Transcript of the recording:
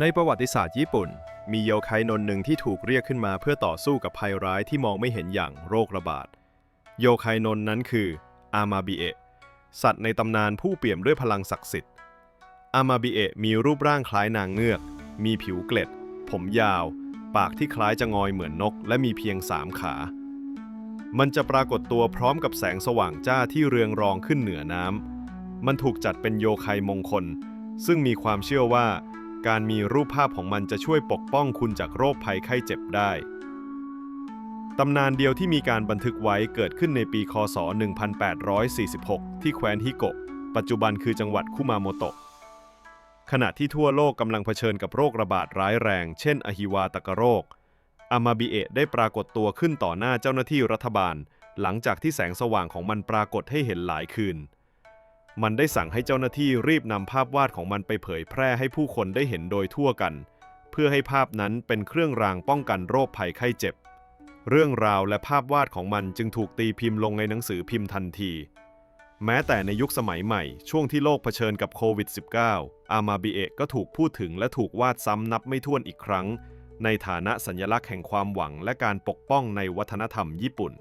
ในประวัติศาสตร์ญี่ปุ่น มีโยไคนนท์หนึ่งที่ถูกเรียกขึ้นมาเพื่อต่อสู้กับภัยร้ายที่มองไม่เห็นอย่างโรคระบาด โยไคนนท์นั้นคืออามาบิเอะสัตว์ในตำนานผู้เปี่ยมด้วยพลังศักดิ์สิทธิ์ อามาบิเอะมีรูปร่างคล้ายนางเงือก มีผิวเกล็ด ผมยาว ปากที่คล้ายจะงอยเหมือนนก และมีเพียงสามขา มันจะปรากฏตัวพร้อมกับแสงสว่างจ้าที่เรืองรองขึ้นเหนือน้ำมันถูกจัดเป็นโยไคมงคล ซึ่งมีความเชื่อว่า การมีรูปภาพของมันจะช่วยปกป้องคุณจากโรคภัยไข้เจ็บได้ ตำนานเดียวที่มีการบันทึกไว้เกิดขึ้นในปีคศ 1846 ที่แคว้นฮิโกะ ปัจจุบันคือจังหวัดคุมาโมโตะ ขณะที่ทั่วโลกกำลังเผชิญกับโรคระบาดร้ายแรง เช่นอหิวาตกโรค อามาบิเอะได้ปรากฏตัวขึ้นต่อหน้าเจ้าหน้าที่รัฐบาล หลังจากที่แสงสว่างของมันปรากฏให้เห็นหลายคืน มันได้สั่งให้เจ้าหน้าที่รีบนำภาพวาดของมันไปเผยแพร่ให้ผู้คนได้เห็นโดยทั่วกัน เพื่อให้ภาพนั้นเป็นเครื่องรางป้องกันโรคภัยไข้เจ็บ เรื่องราวและภาพวาดของมันจึงถูกตีพิมพ์ลงในหนังสือพิมพ์ทันที แม้แต่ในยุคสมัยใหม่ ช่วงที่โลกเผชิญกับโควิด -19 อามาบิเอะก็ถูกพูดถึงและถูกวาดซ้ำนับไม่ถ้วนอีกครั้ง ในฐานะสัญลักษณ์แห่งความหวังและการปกป้องในวัฒนธรรมญี่ปุ่น